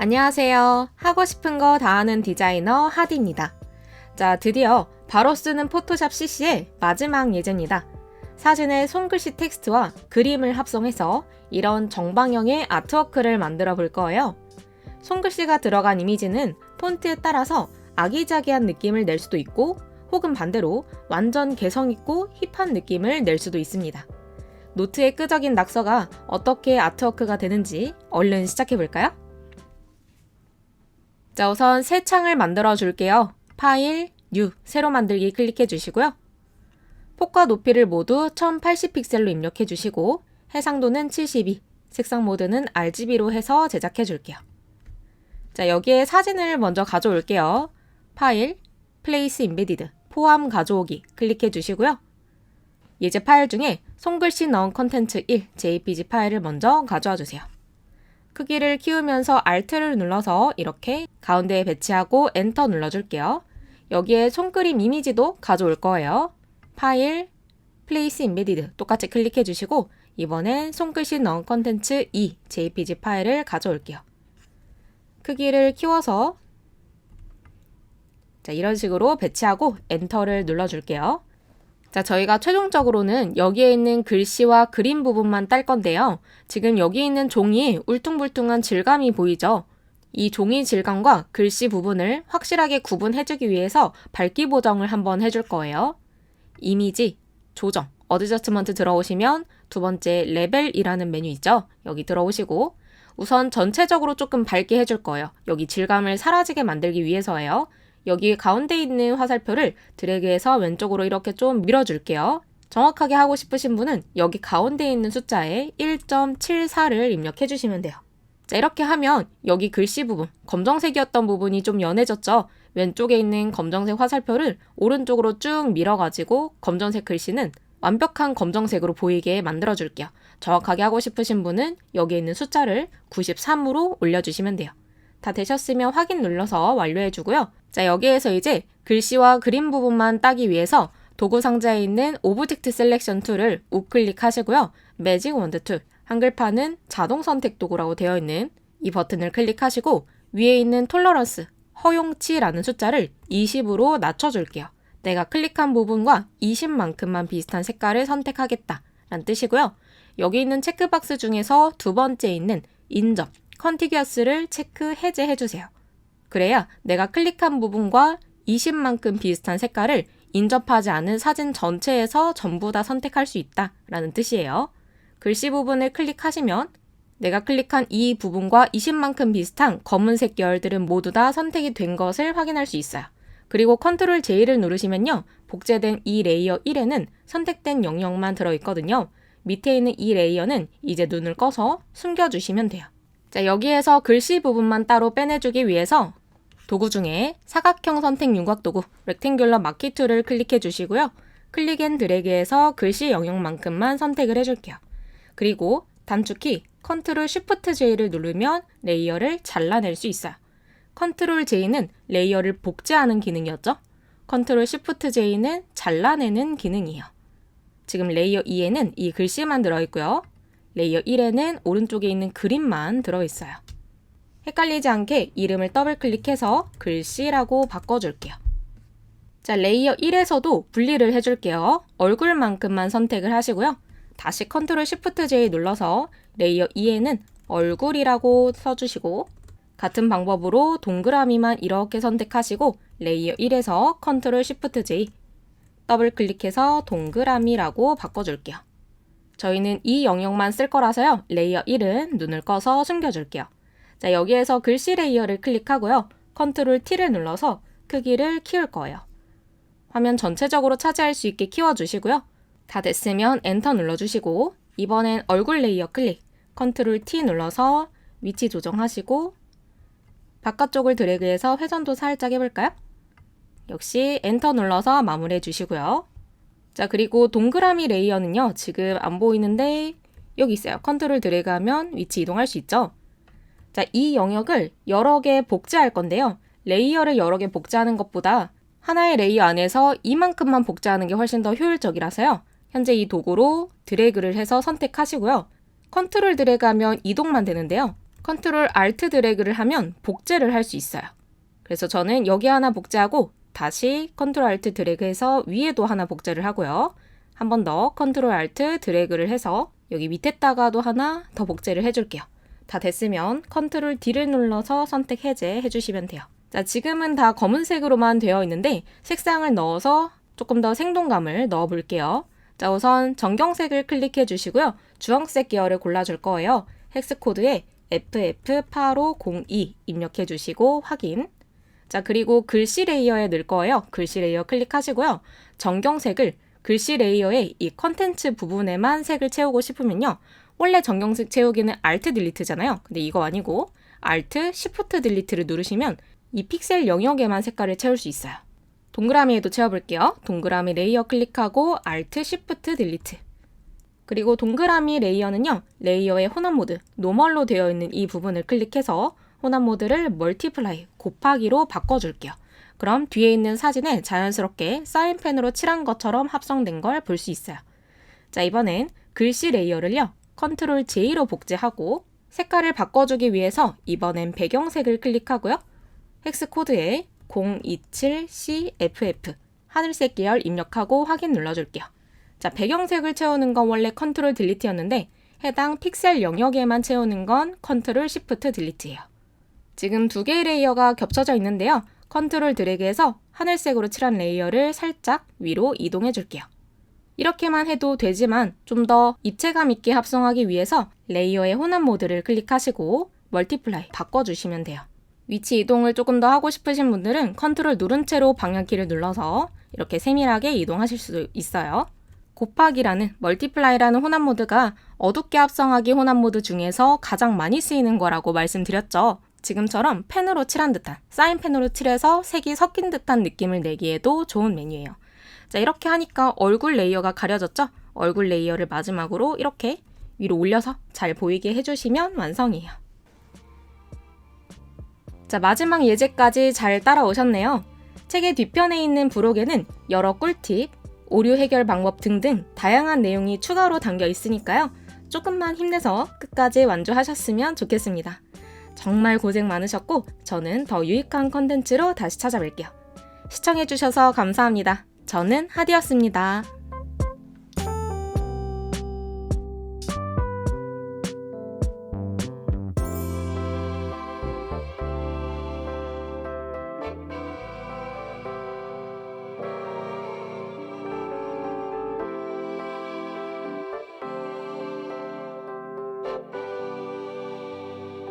안녕하세요. 하고 싶은 거 다 하는 디자이너 하디입니다. 자, 드디어 바로 쓰는 포토샵 CC의 마지막 예제입니다. 사진의 손글씨 텍스트와 그림을 합성해서 이런 정방형의 아트워크를 만들어 볼 거예요. 손글씨가 들어간 이미지는 폰트에 따라서 아기자기한 느낌을 낼 수도 있고 혹은 반대로 완전 개성있고 힙한 느낌을 낼 수도 있습니다. 노트의 끄적인 낙서가 어떻게 아트워크가 되는지 얼른 시작해 볼까요? 자, 우선 새 창을 만들어 줄게요. 파일, 뉴, 새로 만들기 클릭해 주시고요. 폭과 높이를 모두 1080픽셀로 입력해 주시고 해상도는 72, 색상 모드는 RGB로 해서 제작해 줄게요. 자, 여기에 사진을 먼저 가져올게요. 파일, 플레이스 임베디드, 포함 가져오기 클릭해 주시고요. 예제 파일 중에 손글씨 넣은 컨텐츠 1 JPG 파일을 먼저 가져와 주세요. 크기를 키우면서 Alt를 눌러서 이렇게 가운데에 배치하고 엔터 눌러줄게요. 여기에 손그림 이미지도 가져올 거예요. 파일, 플레이스 임베디드 똑같이 클릭해 주시고 이번엔 손글씨 넣은 컨텐츠 2 JPG 파일을 가져올게요. 크기를 키워서 자, 이런 식으로 배치하고 엔터를 눌러줄게요. 자, 저희가 최종적으로는 여기에 있는 글씨와 그림 부분만 딸 건데요. 지금 여기 있는 종이 울퉁불퉁한 질감이 보이죠? 이 종이 질감과 글씨 부분을 확실하게 구분해주기 위해서 밝기 보정을 한번 해줄 거예요. 이미지, 조정, 어드저스먼트 들어오시면 두 번째 레벨이라는 메뉴 있죠? 여기 들어오시고 우선 전체적으로 조금 밝게 해줄 거예요. 여기 질감을 사라지게 만들기 위해서예요. 여기 가운데 있는 화살표를 드래그해서 왼쪽으로 이렇게 좀 밀어줄게요. 정확하게 하고 싶으신 분은 여기 가운데 있는 숫자에 1.74를 입력해 주시면 돼요. 자, 이렇게 하면 여기 글씨 부분, 검정색이었던 부분이 좀 연해졌죠? 왼쪽에 있는 검정색 화살표를 오른쪽으로 쭉 밀어가지고 검정색 글씨는 완벽한 검정색으로 보이게 만들어줄게요. 정확하게 하고 싶으신 분은 여기 있는 숫자를 93으로 올려주시면 돼요. 다 되셨으면 확인 눌러서 완료해주고요. 자, 여기에서 이제 글씨와 그림 부분만 따기 위해서 도구 상자에 있는 오브젝트 셀렉션 툴을 우클릭 하시고요. 매직 원드 툴, 한글판은 자동 선택 도구라고 되어 있는 이 버튼을 클릭하시고 위에 있는 톨러런스, 허용치라는 숫자를 20으로 낮춰줄게요. 내가 클릭한 부분과 20만큼만 비슷한 색깔을 선택하겠다 라는 뜻이고요. 여기 있는 체크박스 중에서 두 번째 있는 인접, 컨티기어스를 체크 해제해 주세요. 그래야 내가 클릭한 부분과 20만큼 비슷한 색깔을 인접하지 않은 사진 전체에서 전부 다 선택할 수 있다 라는 뜻이에요. 글씨 부분을 클릭하시면 내가 클릭한 이 부분과 20만큼 비슷한 검은색 계열들은 모두 다 선택이 된 것을 확인할 수 있어요. 그리고 컨트롤 J를 누르시면요. 복제된 이 레이어 1에는 선택된 영역만 들어있거든요. 밑에 있는 이 레이어는 이제 눈을 꺼서 숨겨주시면 돼요. 자, 여기에서 글씨 부분만 따로 빼내주기 위해서 도구 중에 사각형 선택 윤곽 도구 렉탱귤러 마키 툴을 클릭해 주시고요. 클릭 앤 드래그해서 글씨 영역만큼만 선택을 해줄게요. 그리고 단축키 컨트롤 쉬프트 J를 누르면 레이어를 잘라낼 수 있어요. 컨트롤 J는 레이어를 복제하는 기능이었죠. 컨트롤 쉬프트 J는 잘라내는 기능이에요. 지금 레이어 2에는 이 글씨만 들어있고요. 레이어 1에는 오른쪽에 있는 그림만 들어있어요. 헷갈리지 않게 이름을 더블 클릭해서 글씨라고 바꿔줄게요. 자, 레이어 1에서도 분리를 해줄게요. 얼굴만큼만 선택을 하시고요. 다시 컨트롤 쉬프트 J 눌러서 레이어 2에는 얼굴이라고 써주시고 같은 방법으로 동그라미만 이렇게 선택하시고 레이어 1에서 컨트롤 쉬프트 J 더블 클릭해서 동그라미라고 바꿔줄게요. 저희는 이 영역만 쓸 거라서요. 레이어 1은 눈을 꺼서 숨겨줄게요. 자, 여기에서 글씨 레이어를 클릭하고요. 컨트롤 T를 눌러서 크기를 키울 거예요. 화면 전체적으로 차지할 수 있게 키워주시고요. 다 됐으면 엔터 눌러주시고 이번엔 얼굴 레이어 클릭, 컨트롤 T 눌러서 위치 조정하시고 바깥쪽을 드래그해서 회전도 살짝 해볼까요? 역시 엔터 눌러서 마무리해 주시고요. 자, 그리고 동그라미 레이어는요, 지금 안 보이는데 여기 있어요. 컨트롤 드래그 하면 위치 이동할 수 있죠? 자, 이 영역을 여러 개 복제할 건데요. 레이어를 여러 개 복제하는 것보다 하나의 레이어 안에서 이만큼만 복제하는 게 훨씬 더 효율적이라서요. 현재 이 도구로 드래그를 해서 선택하시고요. 컨트롤 드래그 하면 이동만 되는데요. 컨트롤 Alt 드래그를 하면 복제를 할 수 있어요. 그래서 저는 여기 하나 복제하고 다시 컨트롤 Alt 드래그해서 위에도 하나 복제를 하고요. 한 번 더 컨트롤 Alt 드래그를 해서 여기 밑에다가도 하나 더 복제를 해줄게요. 다 됐으면 컨트롤 D를 눌러서 선택 해제 해주시면 돼요. 자, 지금은 다 검은색으로만 되어 있는데 색상을 넣어서 조금 더 생동감을 넣어 볼게요. 자, 우선 정경색을 클릭해 주시고요. 주황색 계열을 골라 줄 거예요. 헥스 코드에 FF8502 입력해 주시고 확인. 자, 그리고 글씨 레이어에 넣을 거예요. 글씨 레이어 클릭하시고요. 정경색을 글씨 레이어의 이 컨텐츠 부분에만 색을 채우고 싶으면요. 원래 정경색 채우기는 Alt 딜리트잖아요. 근데 이거 아니고 Alt Shift 딜리트를 누르시면 이 픽셀 영역에만 색깔을 채울 수 있어요. 동그라미에도 채워볼게요. 동그라미 레이어 클릭하고 Alt Shift 딜리트. 그리고 동그라미 레이어는요. 레이어의 혼합 모드, 노멀로 되어 있는 이 부분을 클릭해서 혼합 모드를 멀티플라이, 곱하기로 바꿔줄게요. 그럼 뒤에 있는 사진에 자연스럽게 사인펜으로 칠한 것처럼 합성된 걸 볼 수 있어요. 자, 이번엔 글씨 레이어를요. 컨트롤 J로 복제하고 색깔을 바꿔주기 위해서 이번엔 배경색을 클릭하고요. 헥스 코드에 027CFF 하늘색 계열 입력하고 확인 눌러줄게요. 자, 배경색을 채우는 건 원래 컨트롤 딜리트였는데 해당 픽셀 영역에만 채우는 건 컨트롤 시프트 딜리트예요. 지금 두 개의 레이어가 겹쳐져 있는데요. 컨트롤 드래그해서 하늘색으로 칠한 레이어를 살짝 위로 이동해 줄게요. 이렇게만 해도 되지만 좀 더 입체감 있게 합성하기 위해서 레이어의 혼합 모드를 클릭하시고 멀티플라이 바꿔주시면 돼요. 위치 이동을 조금 더 하고 싶으신 분들은 컨트롤 누른 채로 방향키를 눌러서 이렇게 세밀하게 이동하실 수 있어요. 곱하기라는 멀티플라이라는 혼합 모드가 어둡게 합성하기 혼합 모드 중에서 가장 많이 쓰이는 거라고 말씀드렸죠. 지금처럼 펜으로 칠한 듯한, 사인펜으로 칠해서 색이 섞인 듯한 느낌을 내기에도 좋은 메뉴예요. 자, 이렇게 하니까 얼굴 레이어가 가려졌죠? 얼굴 레이어를 마지막으로 이렇게 위로 올려서 잘 보이게 해주시면 완성이에요. 자, 마지막 예제까지 잘 따라오셨네요. 책의 뒤편에 있는 부록에는 여러 꿀팁, 오류 해결 방법 등등 다양한 내용이 추가로 담겨 있으니까요. 조금만 힘내서 끝까지 완주하셨으면 좋겠습니다. 정말 고생 많으셨고, 저는 더 유익한 컨텐츠로 다시 찾아뵐게요. 시청해주셔서 감사합니다. 저는 하디였습니다.